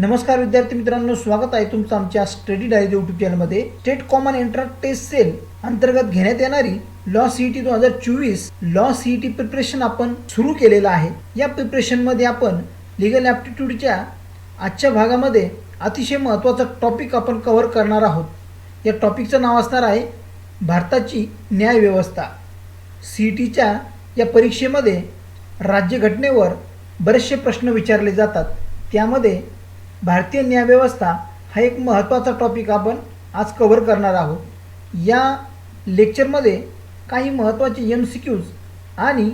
नमस्कार विद्यार्थी मित्रांनो स्वागत आहे तुमचं आमच्या स्टडी डायरी यूट्यूब चॅनलमध्ये state common entrance test cell अंतर्गत घेण्यात येणारी लॉ सी टी दोन हजार चोवीस लॉ सी टी प्रिपरेशन आपण सुरू केलेलं आहे. या प्रिपरेशनमध्ये आपण लिगल ॲप्टिट्यूडच्या आजच्या भागामध्ये अतिशय महत्त्वाचा टॉपिक आपण कव्हर करणार आहोत. या टॉपिकचं नाव असणार आहे भारताची न्यायव्यवस्था सी टीच्या या परीक्षेमध्ये राज्यघटनेवर बरेचसे प्रश्न विचारले जातात. त्यामध्ये भारतीय न्यायव्यवस्था हा एक महत्त्वाचा टॉपिक आपण आज कव्हर करणार आहोत. या लेक्चरमध्ये काही महत्त्वाचे एम सी क्यूज आणि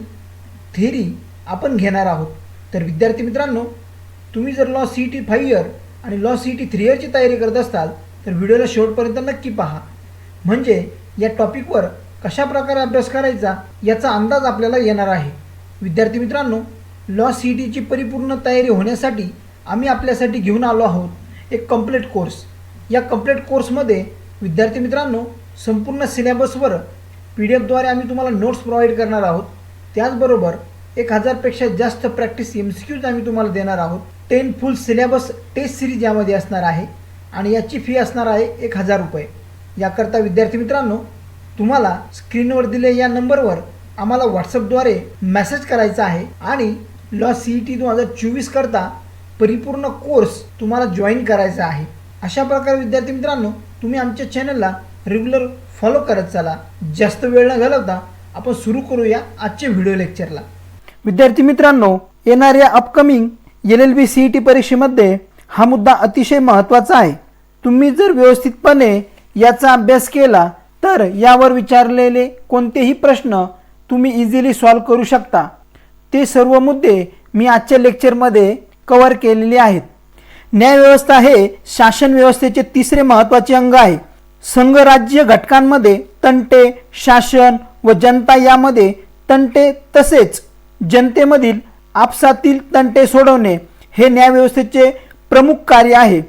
थेरी आपण घेणार आहोत. तर विद्यार्थी मित्रांनो तुम्ही जर law C T five year आणि लॉ सी टी थ्री इयरची तयारी करत असाल तर व्हिडिओला शेवटपर्यंत नक्की पहा. म्हणजे या टॉपिकवर कशा प्रकारे अभ्यास करायचा याचा अंदाज आपल्याला येणार आहे. विद्यार्थी मित्रांनो लॉ सी टीची परिपूर्ण तयारी होण्यासाठी आम्ही आपल्यासाठी घेऊन आलो आहोत एक कंप्लीट कोर्स या कंप्लीट कोर्समध्ये विद्यार्थी मित्रांनो संपूर्ण सिलेबसवर पी डी एफद्वारे आम्ही तुम्हाला नोट्स प्रोव्हाइड करणार आहोत. त्याचबरोबर एक हजारपेक्षा जास्त प्रॅक्टिस एम सी क्यूज आम्ही तुम्हाला देणार आहोत. Ten full syllabus test series यामध्ये असणार आहे आणि याची फी असणार आहे एक हजार रुपये. याकरता विद्यार्थी मित्रांनो तुम्हाला स्क्रीनवर दिले या नंबरवर आम्हाला व्हॉट्सअपद्वारे मेसेज करायचा आहे आणि लॉ सी ई टी दोन हजार चोवीस करता परिपूर्ण कोर्स तुम्हाला जॉईन करायचा आहे. अशा प्रकारे विद्यार्थी मित्रांनो तुम्ही आमच्या चॅनलला रेग्युलर फॉलो करत चला. जास्त वेळ न घालवता आपण सुरू करूया आजच्या व्हिडिओ लेक्चरला विद्यार्थी मित्रांनो येणाऱ्या upcoming L L B C E T परीक्षेमध्ये हा मुद्दा अतिशय महत्त्वाचा आहे. तुम्ही जर व्यवस्थितपणे याचा अभ्यास केला तर यावर विचारलेले कोणतेही प्रश्न तुम्ही इझिली सॉल्व करू शकता. ते सर्व मुद्दे मी आजच्या लेक्चरमध्ये कव्हर केलेले आहेत. न्यायव्यवस्था हे शासन व्यवस्थेचे तिसरे महत्त्वाचे अंग आहे. संघराज्य घटकांमध्ये तंटे शासन व जनता यामध्ये तंटे तसेच जनतेमधील आपसातील तंटे सोडवणे हे न्यायव्यवस्थेचे प्रमुख कार्य आहे.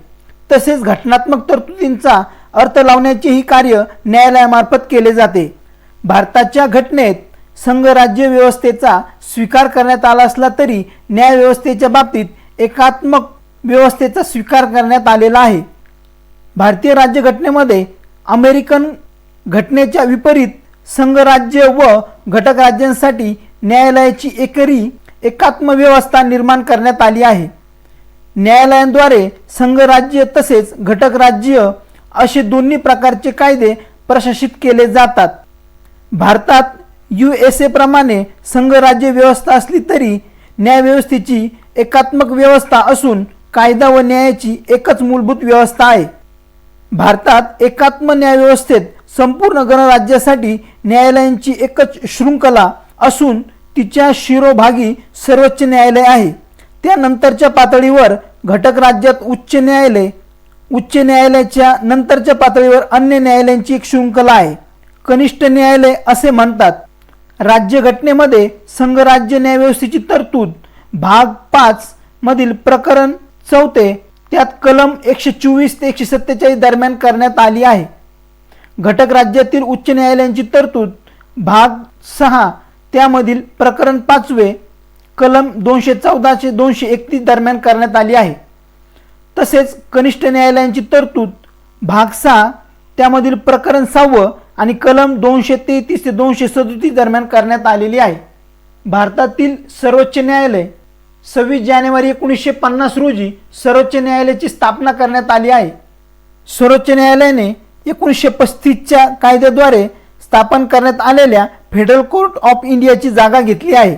तसेच घटनात्मक तरतुदींचा अर्थ लावण्याचेही कार्य न्यायालयामार्फत केले जाते. भारताच्या घटनेत संघराज्य व्यवस्थेचा स्वीकार करण्यात आला असला तरी न्यायव्यवस्थेच्या बाबतीत एकात्मक व्यवस्थेचा स्वीकार करण्यात आलेला आहे. भारतीय राज्यघटनेमध्ये अमेरिकन घटनेच्या विपरीत संघराज्य व घटक राज्यांसाठी न्यायालयाची एकरी एकात्म व्यवस्था निर्माण करण्यात आली आहे. न्यायालयांद्वारे संघराज्य तसेच घटक राज्य असे दोन्ही प्रकारचे कायदे प्रशासित केले जातात. भारतात यू एस एप्रमाणे संघराज्य व्यवस्था असली तरी न्यायव्यवस्थेची एकात्मक व्यवस्था असून कायदा व न्यायाची एकच मूलभूत व्यवस्था आहे. भारतात एकात्म न्यायव्यवस्थेत संपूर्ण गणराज्यासाठी न्यायालयांची एकच शृंखला असून तिच्या शिरोभागी सर्वोच्च न्यायालय आहे. त्यानंतरच्या पातळीवर घटक राज्यात उच्च न्यायालय उच्च न्यायालयाच्या नंतरच्या पातळीवर अन्य न्यायालयांची एक शृंखला आहे. कनिष्ठ न्यायालय असे म्हणतात. राज्यघटनेमध्ये संघराज्य न्यायव्यवस्थेची तरतूद भाग पाच मधील प्रकरण चौथे त्यात कलम एकशे चोवीस ते एकशे सत्तेचाळीस दरम्यान करण्यात आली आहे. घटक राज्यातील उच्च न्यायालयांची तरतूद भाग सहा त्यामधील प्रकरण पाचवे कलम दोनशे चौदाशे दोनशे एकतीस दरम्यान करण्यात आली आहे. तसेच कनिष्ठ न्यायालयांची तरतूद भाग सहा त्यामधील प्रकरण सहावं आणि कलम दोनशे तेहतीस ते दोनशे सदोतीस दरम्यान करण्यात आलेली आहे. भारतातील सर्वोच्च न्यायालय सव्वीस जानेवारी एकोणीसशे पन्नास रोजी सर्वोच्च न्यायालयाची स्थापना करण्यात आली आहे. सर्वोच्च न्यायालयाने एकोणीसशे पस्तीसच्या कायद्याद्वारे स्थापन करण्यात आलेल्या फेडरल कोर्ट ऑफ इंडियाची जागा घेतली आहे.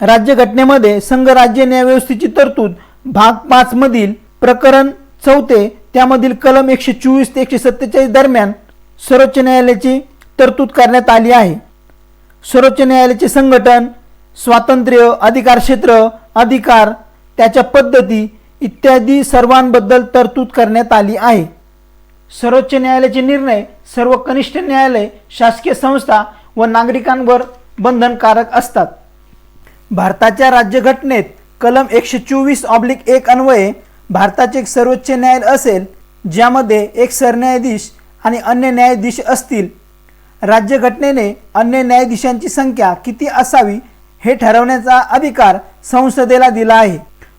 राज्यघटनेमध्ये संघराज्य न्यायव्यवस्थेची तरतूद भाग पाचमधील प्रकरण चौथे त्यामधील कलम एकशे चोवीस ते एकशे सत्तेचाळीस दरम्यान सर्वोच्च न्यायालयाची तरतूद करण्यात आली आहे. सर्वोच्च न्यायालयाचे संघटन स्वातंत्र्य अधिकार क्षेत्र अधिकार त्याच्या पद्धती इत्यादी सर्वांबद्दल तरतूद करण्यात आली आहे. सर्वोच्च न्यायालयाचे निर्णय सर्व कनिष्ठ न्यायालय शासकीय संस्था व नागरिकांवर बंधनकारक असतात. भारताच्या राज्यघटनेत कलम एकशे चोवीस ऑब्लिक एक अन्वये भारताचे एक सर्वोच्च न्यायालय असेल ज्यामध्ये एक सरन्यायाधीश आणि अन्य न्यायाधीश असतील. राज्यघटनेने अन्य न्यायाधीशांची संख्या किती असावी हे ठरवण्याचा अधिकार संसदेला दिला आहे.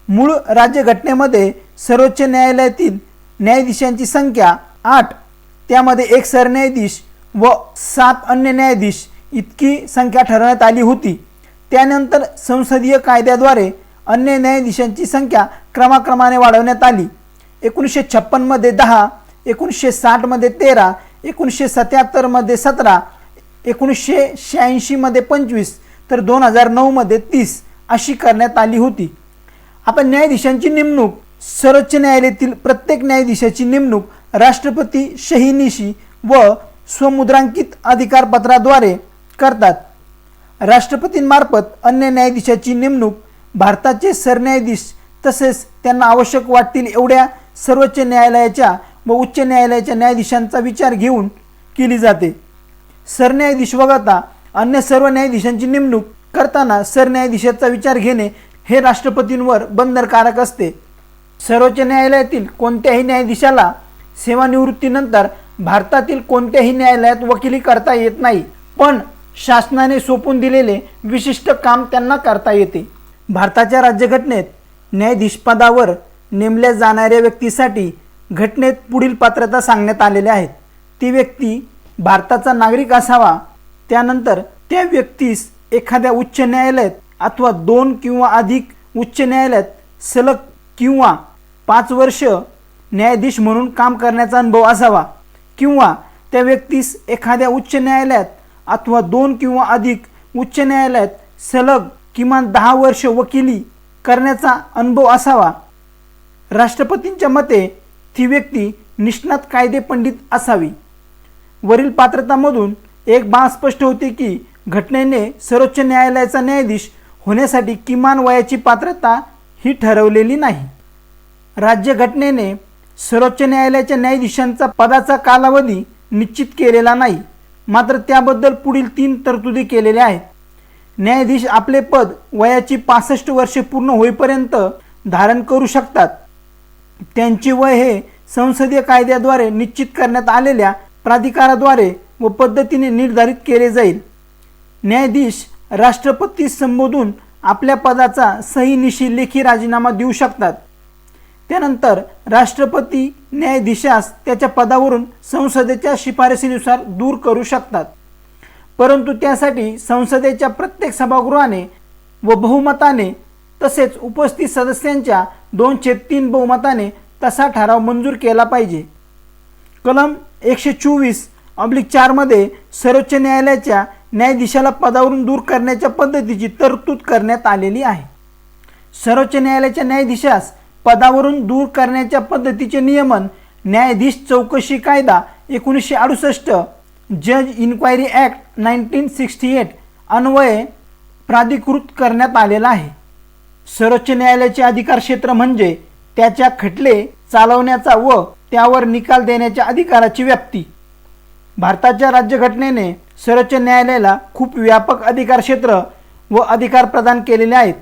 मूळ राज्यघटनेमध्ये सर्वोच्च न्यायालयातील न्यायाधीशांची संख्या आठ. त्यामध्ये एक सरन्यायाधीश व सात अन्य न्यायाधीश इतकी संख्या ठरवण्यात आली होती. त्यानंतर संसदीय कायद्याद्वारे अन्य न्यायाधीशांची संख्या क्रमाक्रमाने वाढवण्यात आली. एकोणीसशे छप्पनमध्ये दहा एकोणीसशे साठमध्ये तेरा एकोणीसशे सत्याहत्तरमध्ये सतरा एकोणीसशे शहाऐंशीमध्ये पंचवीस तर दोन हजार नऊमध्ये तीस अशी करण्यात आली होती. आपण न्यायाधीशांची नेमणूक सर्वोच्च न्यायालयातील प्रत्येक न्यायाधीशाची नेमणूक राष्ट्रपती शहीनिशी व स्वमुद्रांकित अधिकारपत्राद्वारे करतात. राष्ट्रपतींमार्फत अन्य न्यायाधीशाची नेमणूक भारताचे सरन्यायाधीश तसेच त्यांना आवश्यक वाटतील एवढ्या सर्वोच्च न्यायालयाच्या व उच्च न्यायालयाच्या न्यायाधीशांचा विचार घेऊन केली जाते. सरन्यायाधीश वगळता अन्य सर्व न्यायाधीशांची नेमणूक करताना सरन्यायाधीशाचा विचार घेणे हे राष्ट्रपतींवर बंधनकारक असते. सर्वोच्च न्यायालयातील कोणत्याही न्यायाधीशाला सेवानिवृत्तीनंतर भारतातील कोणत्याही न्यायालयात वकिली करता येत नाही पण शासनाने सोपून दिलेले विशिष्ट काम त्यांना करता येते. भारताच्या राज्यघटनेत न्यायाधीशपदावर नेमल्या जाणाऱ्या व्यक्तीसाठी घटनेत पुढील पात्रता सांगण्यात आलेल्या आहेत ती व्यक्ती भारताचा नागरिक असावा त्यानंतर त्या व्यक्तीस एखाद्या उच्च न्यायालयात अथवा दोन किंवा अधिक उच्च न्यायालयात सलग किंवा पाच वर्ष न्यायाधीश म्हणून काम करण्याचा अनुभव असावा. किंवा त्या व्यक्तीस एखाद्या उच्च न्यायालयात अथवा दोन किंवा अधिक उच्च न्यायालयात सलग किमान दहा वर्ष वकिली करण्याचा अनुभव असावा. राष्ट्रपतींच्या मते ती व्यक्ती निष्णात कायदे पंडित असावी. वरील पात्रतामधून एक बाब स्पष्ट होते की घटनेने सर्वोच्च न्यायालयाचा न्यायाधीश होण्यासाठी किमान वयाची पात्रता ही ठरवलेली नाही. राज्यघटनेने सर्वोच्च न्यायालयाच्या न्यायाधीशांचा पदाचा कालावधी निश्चित केलेला नाही मात्र त्याबद्दल पुढील तीन तरतुदी केलेल्या आहेत. न्यायाधीश आपले पद वयाची पासष्ट वर्षे पूर्ण होईपर्यंत धारण करू शकतात. त्यांचे वय हे संसदीय कायद्याद्वारे निश्चित करण्यात आलेल्या प्राधिकाराद्वारे व पद्धतीने निर्धारित केले जाईल. न्यायाधीश राष्ट्रपती संबोधून आपल्या पदाचा सहीनिशी लेखी राजीनामा देऊ शकतात. त्यानंतर राष्ट्रपती न्यायाधीशास त्याच्या पदावरून संसदेच्या शिफारसीनुसार दूर करू शकतात. परंतु त्यासाठी संसदेच्या प्रत्येक सभागृहाने व बहुमताने तसेच उपस्थित सदस्यांच्या दोनशे तीन बहुमताने तसा ठराव मंजूर केला पाहिजे. कलम एकशे चोवीस ऑब्लिक चारमध्ये सर्वोच्च न्यायालयाच्या न्यायाधीशाला पदावरून दूर करण्याच्या पद्धतीची तरतूद करण्यात आलेली आहे. सर्वोच्च न्यायालयाच्या न्यायाधीशास पदावरून दूर करण्याच्या पद्धतीचे नियमन न्यायाधीश चौकशी कायदा एकोणीसशे अडुसष्ट जज inquiry act nineteen sixty eight अन्वये प्राधिकृत करण्यात आलेला आहे. सर्वोच्च न्यायालयाचे अधिकार क्षेत्र म्हणजे त्याच्या खटले चालवण्याचा व त्यावर निकाल देण्याच्या अधिकाराची व्याप्ती. भारताच्या राज्यघटनेने सर्वोच्च न्यायालयाला खूप व्यापक अधिकार क्षेत्र व अधिकार प्रदान केलेले आहेत.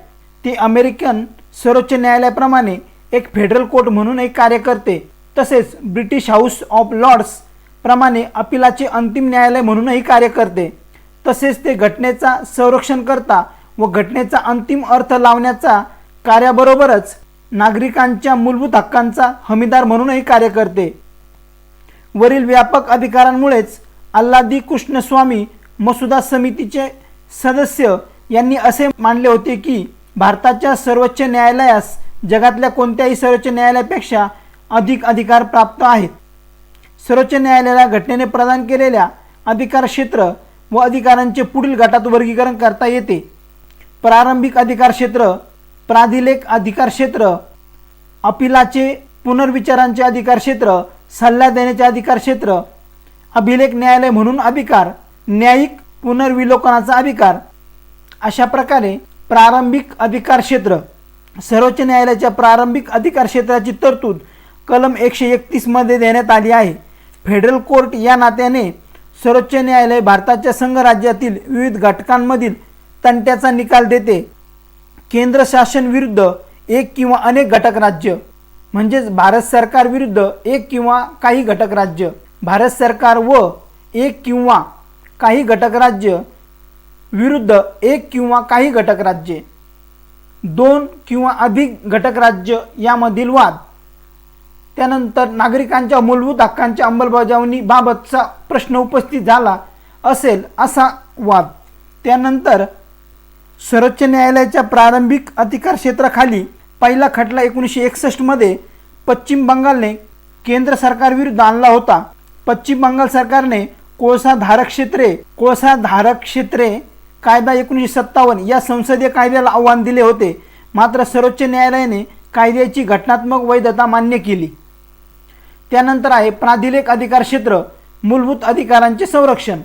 ते अमेरिकन सर्वोच्च न्यायालयाप्रमाणे एक फेडरल कोर्ट म्हणूनही कार्य करते तसेच ब्रिटिश हाऊस ऑफ लॉर्ड्स प्रमाणे अपिलाचे अंतिम न्यायालय म्हणूनही कार्य करते. तसेच ते घटनेचा संरक्षण करता व घटनेचा अंतिम अर्थ लावण्याचा कार्याबरोबरच नागरिकांच्या मूलभूत हक्कांचा हमीदार म्हणूनही कार्य करते. वरील व्यापक अधिकारांमुळेच अल्लादी कृष्णस्वामी मसुदा समितीचे सदस्य यांनी असे मानले होते की भारताच्या सर्वोच्च न्यायालयास जगातल्या कोणत्याही सर्वोच्च न्यायालयापेक्षा अधिक अधिकार प्राप्त आहेत. सर्वोच्च न्यायालयाला घटनेने प्रदान केलेल्या अधिकार क्षेत्र व अधिकारांचे पुढील गटात वर्गीकरण करता येते. प्रारंभिक अधिकार क्षेत्र प्राधिलेख अधिकार क्षेत्र अपिलाचे पुनर्विचारांचे अधिकार क्षेत्र सल्ला देण्याचे अधिकार क्षेत्र अभिलेख न्यायालय म्हणून अधिकार न्यायिक पुनर्विलोकनाचा अधिकार अशा प्रकारे प्रारंभिक अधिकार क्षेत्र सर्वोच्च न्यायालयाच्या प्रारंभिक अधिकार क्षेत्राची तरतूद कलम एकशे एकतीसमध्ये देण्यात आली आहे. फेडरल कोर्ट या नात्याने सर्वोच्च न्यायालय भारताच्या संघराज्यातील विविध घटकांमधील तंट्याचा निकाल देते. केंद्र शासन विरुद्ध एक किंवा अनेक घटक राज्य म्हणजेच भारत सरकार विरुद्ध एक किंवा काही घटक राज्य. भारत सरकार व एक किंवा काही घटक राज्य विरुद्ध एक किंवा काही घटक राज्ये. दोन किंवा अधिक घटक राज्य यामधील वाद. त्यानंतर नागरिकांच्या मूलभूत हक्कांच्या अंमलबजावणीबाबतचा प्रश्न उपस्थित झाला असेल असा वाद. त्यानंतर सर्वोच्च न्यायालयाच्या प्रारंभिक अधिकार क्षेत्राखाली पहिला खटला एकोणीसशे एकसष्टमध्ये पश्चिम बंगालने केंद्र सरकारविरुद्ध आणला होता. पश्चिम बंगाल सरकारने कोळसा धारक क्षेत्रे कोळसा धारक क्षेत्रे कायदा एकोणीसशे सत्तावन्न या संसदीय कायद्याला आव्हान दिले होते. मात्र सर्वोच्च न्यायालयाने कायद्याची घटनात्मक वैधता मान्य केली. त्यानंतर आहे प्राधिलेख अधिकार क्षेत्र मूलभूत अधिकारांचे संरक्षण.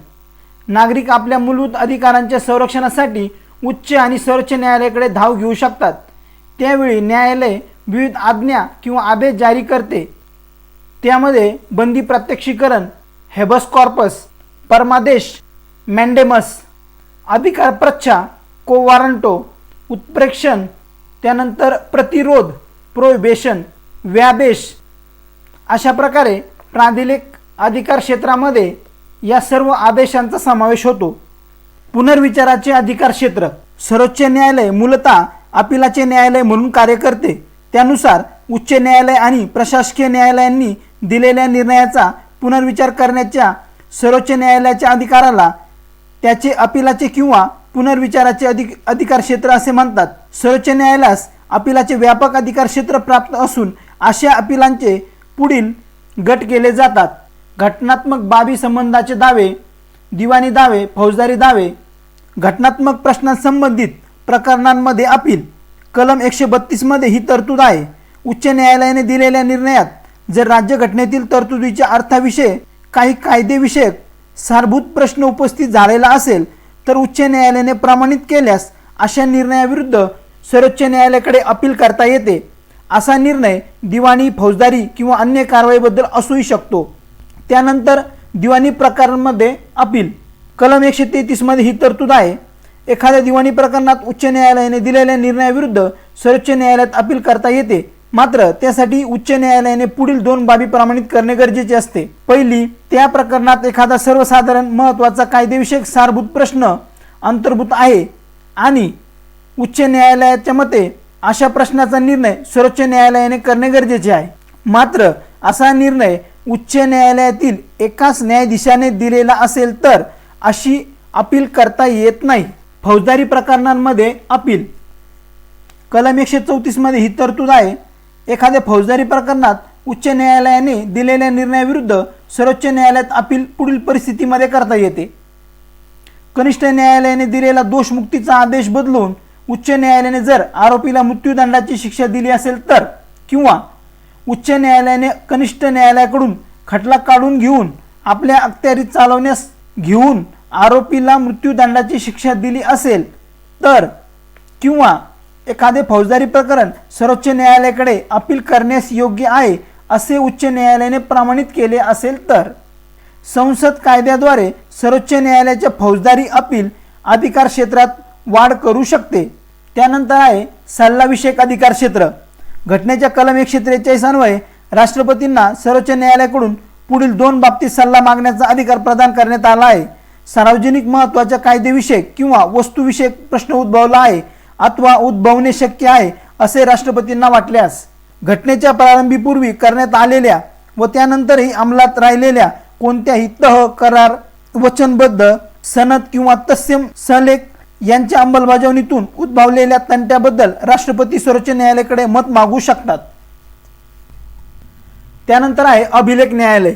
नागरिक आपल्या मूलभूत अधिकारांच्या संरक्षणासाठी उच्च आणि सर्वोच्च न्यायालयाकडे धाव घेऊ शकतात. त्यावेळी न्यायालय विविध आज्ञा किंवा आदेश जारी करते. त्यामध्ये बंदी प्रत्यक्षीकरण हेबस कॉर्पस परमादेश मॅन्डेमस अधिकार प्रच्छा को वारंटो उत्प्रेक्षण त्यानंतर प्रतिरोध प्रोहिबेशन व्यादेश अशा प्रकारे प्राधिलेख अधिकार क्षेत्रामध्ये या सर्व आदेशांचा समावेश होतो. पुनर्विचाराचे अधिकार क्षेत्र सर्वोच्च न्यायालय मूलतः अपिलाचे न्यायालय म्हणून कार्य करते त्यानुसार उच्च न्यायालय आणि प्रशासकीय न्यायालयांनी दिलेल्या निर्णयाचा पुनर्विचार करण्याच्या सर्वोच्च न्यायालयाच्या अधिकाराला त्याचे अपिलाचे किंवा पुनर्विचाराचे अधिक अधिकार क्षेत्र असे म्हणतात. सर्वोच्च न्यायालयास अपिलाचे व्यापक अधिकार क्षेत्र प्राप्त असून अशा अपिलांचे पुढील गट केले जातात. घटनात्मक बाबी संबंधाचे दावे दिवाणी दावे फौजदारी दावे घटनात्मक प्रश्नांसंबंधित प्रकरणांमध्ये अपील. कलम एकशे बत्तीसमध्ये ही तरतूद आहे. उच्च न्यायालयाने दिलेल्या निर्णयात जर राज्यघटनेतील तरतुदीच्या अर्थाविषयी काही कायदेविषयक सारभूत प्रश्न उपस्थित झालेला असेल तर उच्च न्यायालयाने प्रमाणित केल्यास अशा निर्णयाविरुद्ध सर्वोच्च न्यायालयाकडे अपील करता येते असा निर्णय दिवाणी फौजदारी किंवा अन्य कारवाईबद्दल असूही शकतो. त्यानंतर दिवाणी प्रकारांमध्ये अपील. कलम एकशे तेहतीसमध्ये ही तरतूद आहे. एखाद्या दिवाणी प्रकरणात उच्च न्यायालयाने दिलेल्या निर्णयाविरुद्ध सर्वोच्च न्यायालयात अपील करता येते. मात्र त्यासाठी उच्च न्यायालयाने पुढील दोन बाबी प्रमाणित करणे गरजेचे असते. पहिली त्या प्रकरणात एखादा सर्वसाधारण महत्त्वाचा कायदेविषयक सारभूत प्रश्न अंतर्भूत आहे आणि उच्च न्यायालयाच्या मते अशा प्रश्नाचा निर्णय सर्वोच्च न्यायालयाने करणे गरजेचे आहे. मात्र असा निर्णय उच्च न्यायालयातील एकाच न्यायाधीशाने दिलेला असेल तर अशी अपील करता येत नाही. फौजदारी प्रकरणांमध्ये अपील. कलम एकशे चौतीसमध्ये ही तरतूद आहे. एखाद्या फौजदारी प्रकरणात उच्च न्यायालयाने दिलेल्या निर्णयाविरुद्ध सर्वोच्च न्यायालयात अपील पुढील परिस्थितीमध्ये करता येते. कनिष्ठ न्यायालयाने दिलेला दोषमुक्तीचा आदेश बदलून उच्च न्यायालयाने जर आरोपीला मृत्यूदंडाची शिक्षा दिली असेल तर किंवा उच्च न्यायालयाने कनिष्ठ न्यायालयाकडून खटला काढून घेऊन आपल्या अखत्यारीत चालवण्यास घेऊन आरोपीला मृत्यूदंडाची शिक्षा दिली असेल तर किंवा एखादे फौजदारी प्रकरण सर्वोच्च न्यायालयाकडे अपील करण्यास योग्य आहे असे उच्च न्यायालयाने प्रमाणित केले असेल तर संसद कायद्याद्वारे सर्वोच्च न्यायालयाच्या फौजदारी अपील अधिकार क्षेत्रात वाढ करू शकते. त्यानंतर आहे सल्लाविषयक अधिकार क्षेत्र. घटनेच्या कलम एकशे त्रेचाळीस अन्वये राष्ट्रपतींना सर्वोच्च न्यायालयाकडून पुढील दोन बाबतीत सल्ला मागण्याचा अधिकार प्रदान करण्यात आला आहे. सार्वजनिक महत्त्वाच्या कायदेविषयक किंवा वस्तूविषयक प्रश्न उद्भवला आहे अथवा उद्भवणे शक्य आहे असे राष्ट्रपतींना वाटल्यास. घटनेच्या प्रारंभीपूर्वी करण्यात आलेल्या व त्यानंतरही अंमलात राहिलेल्या कोणत्याही तह करार वचनबद्ध सनद किंवा तत्सम सलेख यांच्या अंमलबजावणीतून उद्भवलेल्या तंट्याबद्दल राष्ट्रपती सर्वोच्च न्यायालयाकडे मत मागू शकतात. त्यानंतर आहे अभिलेख न्यायालय.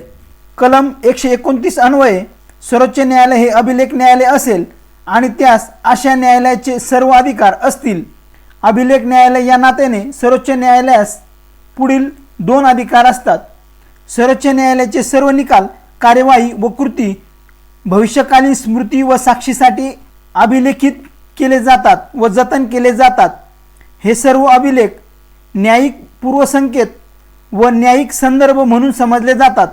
कलम एकशे एकोणतीस अन्वये सर्वोच्च न्यायालय हे अभिलेख न्यायालय असेल आणि त्यास अशा न्यायालयाचे सर्व अधिकार असतील. अभिलेख न्यायालय या नात्याने सर्वोच्च न्यायालयास पुढील दोन अधिकार असतात. सर्वोच्च न्यायालयाचे सर्व निकाल कार्यवाही व कृती भविष्यकालीन स्मृती व साक्षीसाठी अभिलेखित केले जातात व जतन केले जातात. हे सर्व अभिलेख न्यायिक पूर्वसंकेत व न्यायिक संदर्भ म्हणून समजले जातात.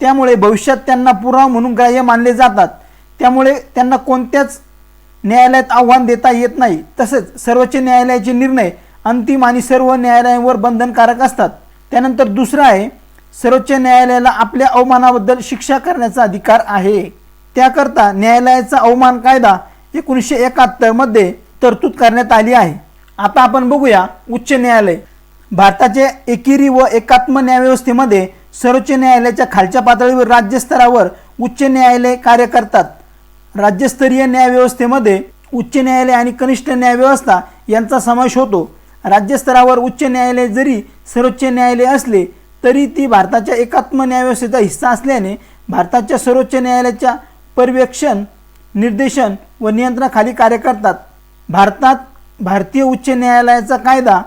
त्यामुळे भविष्यात त्यांना पुरावा म्हणून ग्राह्य मानले जातात. त्यामुळे त्यांना कोणत्याच न्यायालयात आव्हान देता येत नाही. तसेच सर्वोच्च न्यायालयाचे निर्णय अंतिम आणि सर्व न्यायालयांवर बंधनकारक असतात. त्यानंतर दुसरं आहे सर्वोच्च न्यायालयाला आपल्या अवमानाबद्दल शिक्षा करण्याचा अधिकार आहे. त्याकरता न्यायालयाचा अवमान कायदा एकोणीसशे एकाहत्तरमध्ये तरतूद करण्यात आली आहे. आता आपण बघूया उच्च न्यायालय. भारताच्या एकेरी व एकात्म न्यायव्यवस्थेमध्ये सर्वोच्च न्यायालयाच्या खालच्या पातळीवर राज्यस्तरावर उच्च न्यायालय कार्य करतात. राज्यस्तरीय न्यायव्यवस्थेमध्ये उच्च न्यायालय आणि कनिष्ठ न्यायव्यवस्था यांचा समावेश होतो. राज्यस्तरावर उच्च न्यायालय जरी सर्वोच्च न्यायालय असले तरी ती भारताच्या एकात्म न्यायव्यवस्थेचा हिस्सा असल्याने भारताच्या सर्वोच्च न्यायालयाच्या पर्यवेक्षण निर्देशन व नियंत्रणाखाली कार्य करतात. भारतात भारतीय उच्च न्यायालयाचा कायदा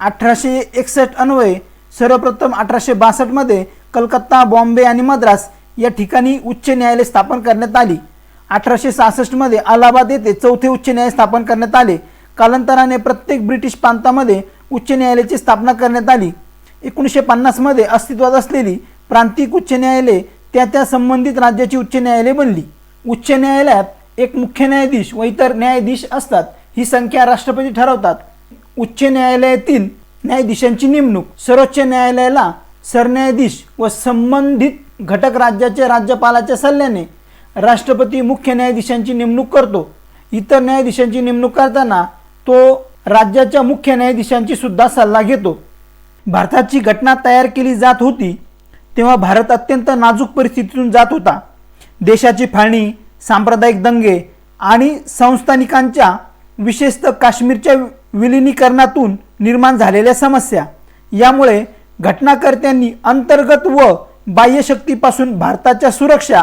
अठराशे एकसष्ट अन्वये सर्वप्रथम अठराशे बासष्टमध्ये कलकत्ता बॉम्बे आणि मद्रास या ठिकाणी उच्च न्यायालय स्थापन करण्यात आली. अठराशे सहासष्टमध्ये अलाहाबाद येथे चौथे उच्च न्यायालय स्थापन करण्यात आले. कालांतराने प्रत्येक ब्रिटिश प्रांतामध्ये उच्च न्यायालयाची स्थापना करण्यात आली. एकोणीसशे पन्नासमध्ये अस्तित्वात असलेली प्रांतिक उच्च न्यायालये त्या त्या संबंधित राज्याची उच्च न्यायालये बनली. उच्च न्यायालयात एक मुख्य न्यायाधीश व इतर न्यायाधीश असतात ही संख्या राष्ट्रपती ठरवतात. उच्च न्यायालयातील न्यायाधीशांची नेमणूक सर्वोच्च न्यायालयाला सरन्यायाधीश व संबंधित घटक राज्याच्या राज्यपालाच्या सल्ल्याने राष्ट्रपती मुख्य न्यायाधीशांची नेमणूक करतो. इतर न्यायाधीशांची नेमणूक करताना तो राज्याच्या मुख्य न्यायाधीशांची सुद्धा सल्ला घेतो. भारताची घटना तयार केली जात होती तेव्हा भारत अत्यंत नाजूक परिस्थितीतून जात होता. देशाची फाळणी सांप्रदायिक दंगे आणि संस्थानिकांच्या विशेषतः काश्मीरच्या विलिनीकरणातून निर्माण झालेल्या समस्या. यामुळे घटनाकर्त्यांनी अंतर्गत व बाह्यशक्तीपासून भारताच्या सुरक्षा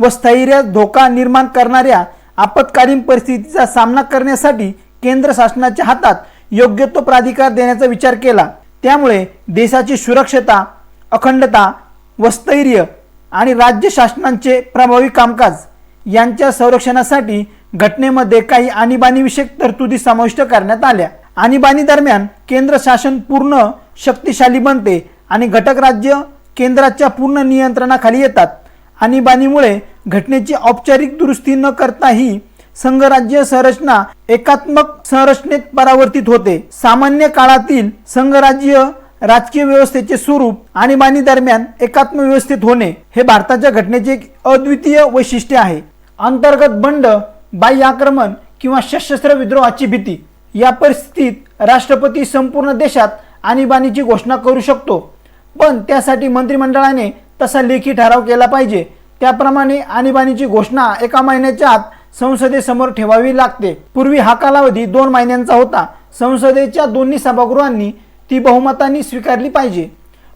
व स्थैर्य धोका निर्माण करणाऱ्या आपत्कालीन परिस्थितीचा सामना करण्यासाठी केंद्र शासनाच्या हातात योग्य तो प्राधिकार देण्याचा विचार केला. त्यामुळे देशाची सुरक्षता अखंडता व स्थैर्य आणि राज्य शासनांचे प्रभावी कामकाज यांच्या संरक्षणासाठी घटनेमध्ये काही आणीबाणीविषयक तरतुदी समाविष्ट करण्यात आल्या. आणीबाणी दरम्यान केंद्र शासन पूर्ण शक्तिशाली बनते आणि घटक राज्य केंद्राच्या पूर्ण नियंत्रणाखाली येतात. आणीबाणीमुळे घटनेची औपचारिक दुरुस्ती न करताही संघराज्य संरचना एकात्मक संरचनेत परावर्तित होते. सामान्य काळातील संघराज्य राजकीय व्यवस्थेचे स्वरूप आणीबाणी दरम्यान एकात्म व्यवस्थित होणे हे भारताच्या घटनेचे एक अद्वितीय वैशिष्ट्य आहे. अंतर्गत बंड बाह्य आक्रमण किंवा सशस्त्र विद्रोहाची भीती. या परिस्थितीत राष्ट्रपती संपूर्ण देशात आणीबाणीची घोषणा करू शकतो. पण त्यासाठी मंत्रिमंडळाने तसा लेखी ठराव केला पाहिजे. त्याप्रमाणे आणीबाणीची घोषणा एका महिन्याच्या आत संसदेसमोर ठेवावी लागते. पूर्वी हा कालावधी दोन महिन्यांचा होता. संसदेच्या दोन्ही सभागृहांनी ती बहुमतांनी स्वीकारली पाहिजे.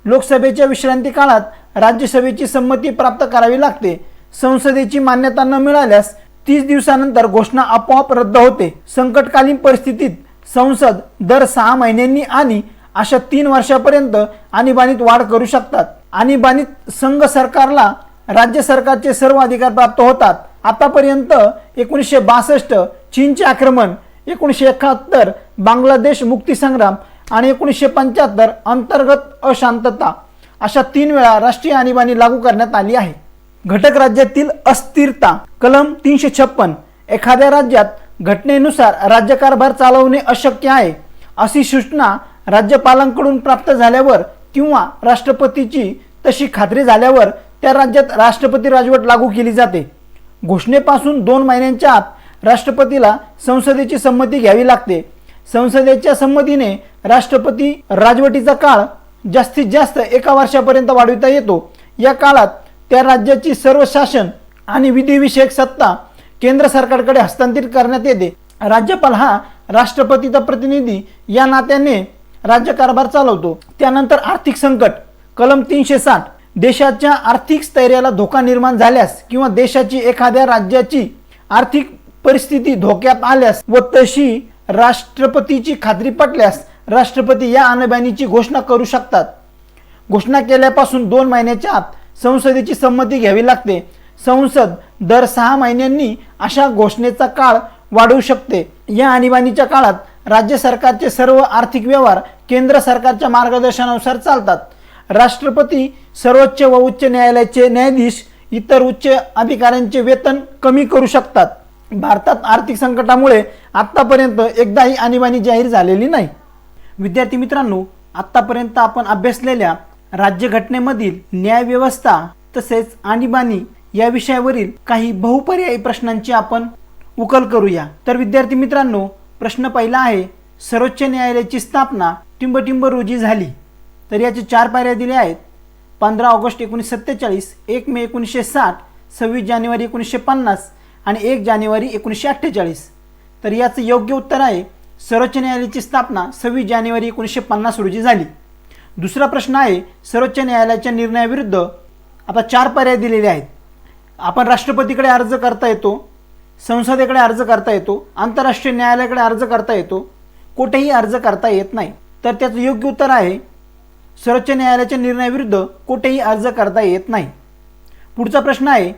लोकसभेच्या विश्रांती काळात राज्यसभेची संमती प्राप्त करावी लागते. संसदेची मान्यता न मिळाल्यास तीस दिवसानंतर घोषणा आपोआप रद्द होते. संकटकालीन परिस्थितीत संसद दर सहा महिन्यांनी आणि अशा तीन वर्षापर्यंत आणीबाणीत वाढ करू शकतात. आणीबाणीत संघ सरकारला राज्य सरकारचे सर्व अधिकार प्राप्त होतात. आतापर्यंत एकोणीसशे बासष्ट चीनचे आक्रमण एकोणीसशे एकाहत्तर बांगलादेश मुक्तीसंग्राम आणि एकोणीसशे पंच्याहत्तर अंतर्गत अशांतता अशा तीन वेळा राष्ट्रीय आणीबाणी लागू करण्यात आली आहे. घटक राज्यातील अस्थिरता कलम तीनशे छप्पन. एखाद्या राज्यात घटनेनुसार राज्यकारभार चालवणे अशक्य आहे अशी सूचना राज्यपालांकडून प्राप्त झाल्यावर किंवा राष्ट्रपतीची तशी खात्री झाल्यावर त्या राज्यात राष्ट्रपती राजवट लागू केली जाते. घोषणेपासून दोन महिन्यांच्या आत राष्ट्रपतीला संसदेची संमती घ्यावी लागते. संसदेच्या संमतीने राष्ट्रपती राजवटीचा काळ जास्तीत जास्त एका वर्षापर्यंत वाढविता येतो. या काळात त्या राज्याची सर्व शासन आणि विधिविषयक सत्ता केंद्र सरकारकडे हस्तांतरित करण्यात येते. राज्यपाल हा राष्ट्रपतीचा प्रतिनिधी. या नात्याने राज्यकारभार चालवतो. त्यानंतर आर्थिक संकट कलम तीनशे साठ. देशाच्या आर्थिक स्थैर्याला धोका निर्माण झाल्यास किंवा देशाची एखाद्या राज्याची आर्थिक परिस्थिती धोक्यात आल्यास व तशी राष्ट्रपतीची खात्री पटल्यास राष्ट्रपती या आणीबाणीची घोषणा करू शकतात. घोषणा केल्यापासून दोन महिन्याच्या आत संसदेची संमती घ्यावी लागते. संसद दर सहा महिन्यांनी अशा घोषणेचा काळ वाढवू शकते. या आणीबाणीच्या काळात राज्य सरकारचे सर्व आर्थिक व्यवहार केंद्र सरकारच्या मार्गदर्शनानुसार चालतात. राष्ट्रपती सर्वोच्च व उच्च न्यायालयाचे न्यायाधीश इतर उच्च अधिकाऱ्यांचे वेतन कमी करू शकतात. भारतात आर्थिक संकटामुळे आत्तापर्यंत एकदाही आणीबाणी जाहीर झालेली नाही. विद्यार्थी मित्रांनो आत्तापर्यंत आपण अभ्यासलेल्या राज्यघटनेमधील न्यायव्यवस्था तसेच आणीबाणी या विषयावरील काही बहुपर्यायी प्रश्नांची आपण उकल करूया. तर विद्यार्थी मित्रांनो प्रश्न पहिला आहे सर्वोच्च न्यायालयाची स्थापना टिंबटिंब रोजी झाली. तर याचे चार पायऱ्या दिल्या आहेत. पंधरा ऑगस्ट एकोणीसशे सत्तेचाळीस एक मे एकोणीसशे साठ सव्वीस जानेवारी एकोणीसशे पन्नास आणि एक जानेवारी एकोणीसशे अठ्ठेचाळीस. तर याचं योग्य उत्तर आहे सर्वोच्च न्यायालयाची स्थापना सव्वीस जानेवारी एकोणीसशे पन्नास रोजी झाली. दुसरा प्रश्न आहे सर्वोच्च न्यायालयाच्या निर्णयाविरुद्ध आता चार पर्याय दिलेले आहेत. आपण राष्ट्रपतीकडे अर्ज करता येतो संसदेकडे अर्ज करता येतो आंतरराष्ट्रीय न्यायालयाकडे अर्ज करता येतो कुठेही अर्ज करता येत नाही. तर त्याचं योग्य उत्तर आहे सर्वोच्च न्यायालयाच्या निर्णयाविरुद्ध कुठेही अर्ज करता येत नाही. पुढचा प्रश्न आहे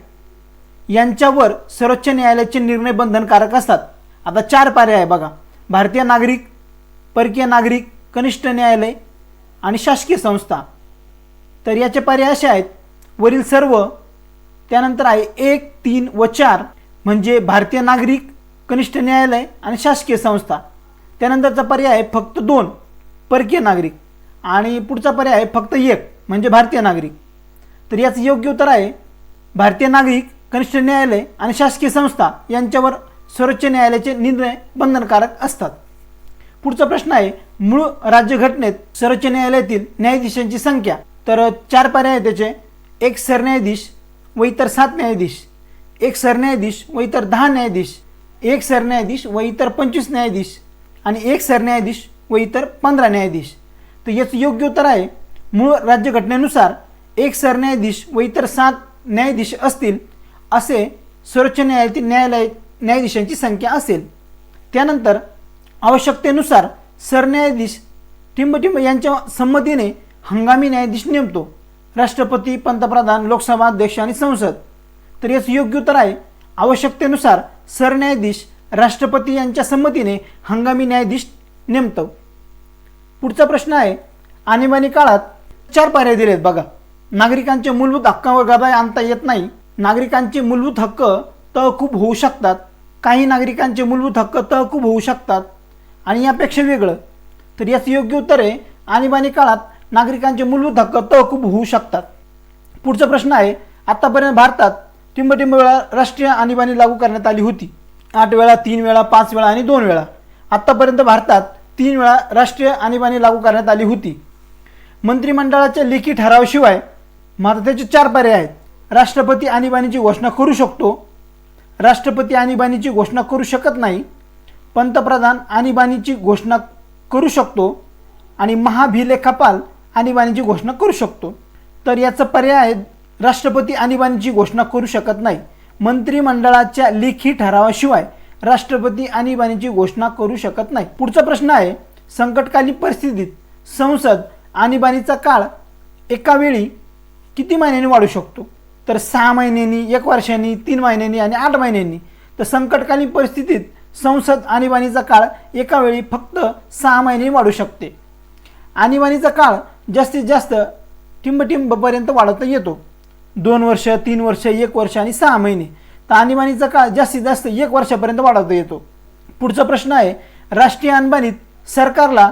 यांच्यावर सर्वोच्च न्यायालयाचे निर्णय बंधनकारक असतात. आता चार पर्याय आहे बघा. भारतीय नागरिक परकीय नागरिक कनिष्ठ न्यायालय आणि शासकीय संस्था. तर याचे पर्याय असे आहेत वरील सर्व त्यानंतर आहे एक तीन व चार म्हणजे भारतीय नागरिक कनिष्ठ न्यायालय आणि शासकीय संस्था. त्यानंतरचा पर्याय आहे फक्त दोन परकीय नागरिक. आणि पुढचा पर्याय आहे फक्त एक म्हणजे भारतीय नागरिक. तर याचं योग्य उत्तर आहे भारतीय नागरिक कनिष्ठ न्यायालय आणि शासकीय संस्था यांच्यावर सर्वोच्च न्यायालयाचे निर्णय बंधनकारक असतात. पुढचा प्रश्न आहे मूळ राज्यघटनेत सर्वोच्च न्यायालयातील न्यायाधीशांची संख्या. तर चार पर्याय त्याचे. एक सरन्यायाधीश व इतर सात न्यायाधीश. एक सरन्यायाधीश व इतर दहा न्यायाधीश. एक सरन्यायाधीश व इतर पंचवीस न्यायाधीश. आणि एक सरन्यायाधीश व इतर पंधरा न्यायाधीश. तर याचं योग्य उत्तर आहे मूळ राज्यघटनेनुसार एक सरन्यायाधीश व इतर सात न्यायाधीश असतील असे सर्वोच्च न्यायालयातील न्यायालय न्यायाधीशांची संख्या असेल. त्यानंतर आवश्यकतेनुसार सरन्यायाधीश टिंबटिंब यांच्या संमतीने हंगामी न्यायाधीश नेमतो. राष्ट्रपती पंतप्रधान लोकसभा अध्यक्ष आणि संसद. तर याचं योग्य उत्तर आहे आवश्यकतेनुसार सरन्यायाधीश राष्ट्रपती यांच्या संमतीने हंगामी न्यायाधीश नेमतो. पुढचा प्रश्न आहे आणीबाणी काळात चार पर्याय आहेत बघा. नागरिकांच्या मूलभूत हक्कावर गदा आणता येत नाही. नागरिकांचे मूलभूत हक्क तहकूब होऊ शकतात. काही नागरिकांचे मूलभूत हक्क तहकूब होऊ शकतात. आणि यापेक्षा वेगळं. तर याचं योग्य उत्तर आहे आणीबाणी काळात नागरिकांचे मूलभूत हक्क तहकूब होऊ शकतात. पुढचा प्रश्न आहे आत्तापर्यंत भारतात टिंबटिंब वेळा राष्ट्रीय आणीबाणी लागू करण्यात आली होती. आठ वेळा तीन वेळा पाच वेळा आणि दोन वेळा. आत्तापर्यंत भारतात तीन वेळा राष्ट्रीय आणीबाणी लागू करण्यात आली होती. मंत्रिमंडळाच्या लेखी ठरावाशिवाय मात्र त्याचे चार पर्याय आहेत. राष्ट्रपती आणीबाणीची घोषणा करू शकतो. राष्ट्रपती आणीबाणीची घोषणा करू शकत नाही. पंतप्रधान आणीबाणीची घोषणा करू शकतो आणि महाभिलेखापाल आणीबाणीची घोषणा करू शकतो. तर याचा पर्याय राष्ट्रपती आणीबाणीची घोषणा करू शकत नाही. मंत्रिमंडळाच्या लेखी ठरावाशिवाय राष्ट्रपती आणीबाणीची घोषणा करू शकत नाही. पुढचा प्रश्न आहे संकटकालीन परिस्थितीत संसद आणीबाणीचा काळ एका वेळी किती महिन्यांनी वाढू शकतो? तर सहा महिन्यांनी एक वर्षांनी तीन महिन्यांनी आणि आठ महिन्यांनी. तर संकटकालीन परिस्थितीत संसद आणीबाणीचा काळ एका वेळी फक्त सहा महिने वाढू शकते. आणीबाणीचा काळ जास्तीत जास्त टिंबटिंबपर्यंत वाढवता येतो. दोन वर्ष तीन वर्ष एक वर्ष आणि सहा महिने. तर आणीबाणीचा काळ जास्तीत जास्त एक वर्षापर्यंत वाढवता येतो. पुढचा प्रश्न आहे राष्ट्रीय आणीबाणीत सरकारला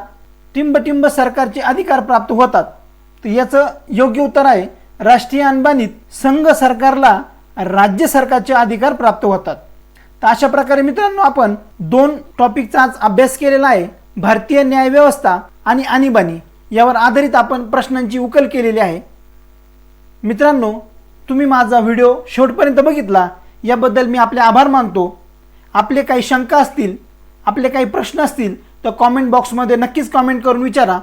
टिंबटिंब सरकारचे अधिकार प्राप्त होतात. तर याचं योग्य उत्तर आहे राष्ट्रीय आणीबाणीत संघ सरकारला राज्य सरकारचे अधिकार प्राप्त होतात. तर अशा प्रकारे मित्रांनो आपण दोन टॉपिकचा आज अभ्यास केलेला आहे भारतीय न्यायव्यवस्था आणि आणीबाणी. यावर आधारित आपण प्रश्नांची उकल केलेली आहे. मित्रांनो तुम्ही माझा व्हिडिओ शेवटपर्यंत बघितला याबद्दल मी आपले आभार मानतो. आपले काही शंका असतील आपले काही प्रश्न असतील तर कॉमेंट बॉक्समध्ये नक्कीच कॉमेंट करून विचारा.